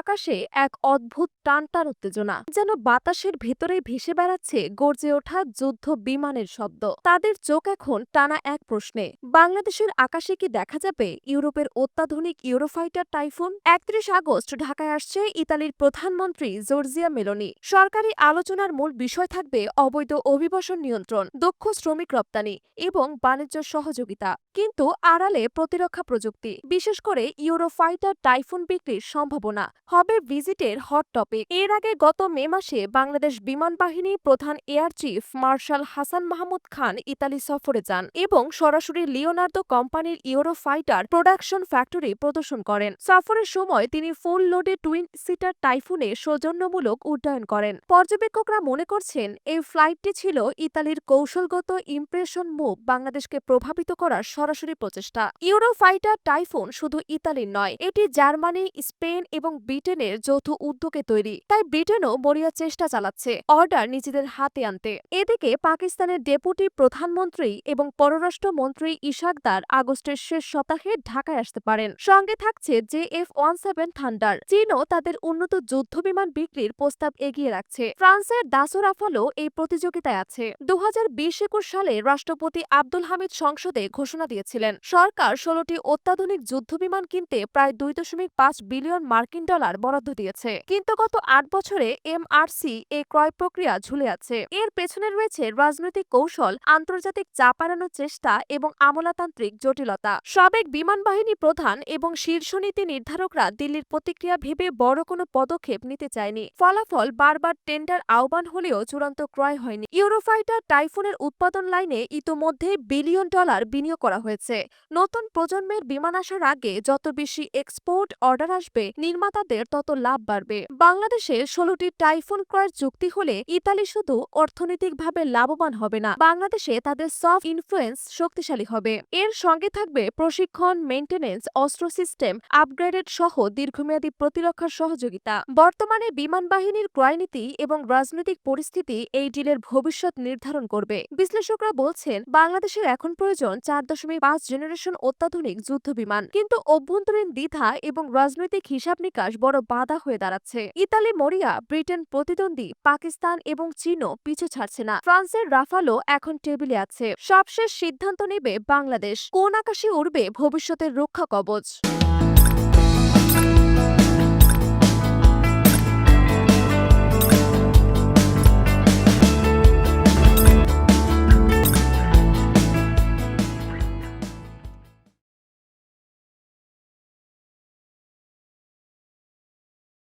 আকাশে এক অদ্ভুত টানটান উত্তেজনা, যেন বাতাসের ভেতরে ভেসে বেড়াচ্ছে গর্জে ওঠা যুদ্ধ বিমানের শব্দ। তাদের চোখ এখন টানা এক প্রশ্নে, বাংলাদেশের আকাশে কি দেখা যাবে? ইউরোপের অত্যাধুনিক ইউরোফাইটার টাইফুন? একত্রিশ আগস্ট ঢাকায় আসছে ইতালির প্রধানমন্ত্রী জর্জিয়া মেলোনি। সরকারি আলোচনার মূল বিষয় থাকবে অবৈধ অভিবাসন নিয়ন্ত্রণ, দক্ষ শ্রমিক রপ্তানি এবং বাণিজ্য সহযোগিতা, কিন্তু আড়ালে প্রতিরক্ষা প্রযুক্তি, বিশেষ করে ইউরোফাইটার টাইফুন বিক্রির সম্ভাবনা। হবে ভিজিটের হট টপিক। এর আগে গত মে মাসে বাংলাদেশ বিমান বাহিনী প্রধান air chief marshal Hasan Mahmud Khan Italy সফরে যান এবং সরাসরি লিওনার্দো কোম্পানির ইউরোফাইটার প্রোডাকশন ফ্যাক্টরি প্রদর্শন করেন। সফরের সময় তিনি ফুল লোডে টুইন সিটার টাইফুনে সৌজন্যমূলক উড্ডয়ন করেন। পর্যবেক্ষকরা মনে করছেন, এই ফ্লাইটটি ছিল ইতালির কৌশলগত ইমপ্রেশন মুভ বাংলাদেশকে প্রভাবিত করার সরাসরি প্রচেষ্টা। ইউরোফাইটার টাইফুন শুধু ইতালির নয়, এটি জার্মানি, স্পেন এবং ব্রিটেনের যৌথ উদ্যোগে তৈরি। তাই ব্রিটেনও মরিয়া চেষ্টা চালাচ্ছে অর্ডার নিজেদের হাতে আনতে। এদিকে পাকিস্তানের ডেপুটি প্রধানমন্ত্রী এবং পররাষ্ট্রমন্ত্রী ইশাকদার আগস্টের শেষ সপ্তাহে ঢাকায় আসতে পারেন। সঙ্গে থাকছে J F one seven thunder. চীনও তাদের উন্নত যুদ্ধবিমান বিক্রির প্রস্তাব এগিয়ে রাখছে। ফ্রান্সের দাসো রাফালো এই প্রতিযোগিতায় আছে। দু হাজার সালে রাষ্ট্রপতি আব্দুল হামিদ সংসদে ঘোষণা দিয়েছিলেন, সরকার ষোলোটি অত্যাধুনিক যুদ্ধবিমান কিনতে প্রায় দুই দশমিক পাঁচ বিলিয়ন মার্কিন ডলার বরাদ্দ দিয়েছে। কিন্তু গত আট বছরে এমআরসি এ ক্রয় প্রক্রিয়া ঝুলে আছে। এর পেছনে রয়েছে রাজনৈতিক কৌশল, আন্তর্জাতিক চাপ এড়ানোর চেষ্টা এবং আমলাতান্ত্রিক জটিলতা। সাবেক বিমান বাহিনী প্রধান এবং শীর্ষ নীতি নির্ধারকরা দিল্লির প্রতিক্রিয়া ভেবে বড় কোনো পদক্ষেপ নিতে চায়নি। ফলাফল বারবার টেন্ডার আহ্বান হলেও চূড়ান্ত ক্রয় হয়নি। ইউরোফাইটার টাইফুনের উৎপাদন লাইনে ইতোমধ্যে বিলিয়ন ডলার বিনিয়োগ করা হয়েছে। নতুন প্রজন্মের বিমান আসার আগে যত বেশি এক্সপোর্ট অর্ডার আসবে, নির্মাতাদের তত লাভ বাড়বে। বাংলাদেশে ষোলোটি টাইফুন ক্রয়ের চুক্তি হলে ইতালি শুধু অর্থনৈতিকভাবে লাভবান হবে না, বাংলাদেশে তাদের সফট ইনফ্লুয়েন্স শক্তিশালী হবে। এর সঙ্গে থাকবে প্রশিক্ষণ, মেইনটেনেন্স, অস্ত্র সিস্টেম, আপগ্রেডেড সহ দীর্ঘমেয়াদী প্রতিরক্ষার সহযোগিতা। বর্তমানে বিমান বাহিনীর ক্রয়নীতি এবং রাজনৈতিক পরিস্থিতি এই ডিলের ভবিষ্যৎ নির্ধারণ করবে। বিশ্লেষকরা বলছেন, বাংলাদেশের এখন প্রয়োজন চার দশমিক পাঁচ জেনারেশন অত্যাধুনিক যুদ্ধ বিমান কিন্তু অভ্যন্তরীণ দ্বিধা এবং রাজনৈতিক হিসাব নিকাশ বড় বাধা হয়ে দাঁড়াচ্ছে। ইতালি মরিয়া, ব্রিটেন প্রতিদ্বন্দ্বী, পাকিস্তান এবং চীনও পিছু ছাড়ছে না। ফ্রান্সের রাফালো এখন টেবিলে আছে। সবশেষ সিদ্ধান্ত নেবে বাংলাদেশ। কোন আকাশে উড়বে ভবিষ্যতের রক্ষা কবচ?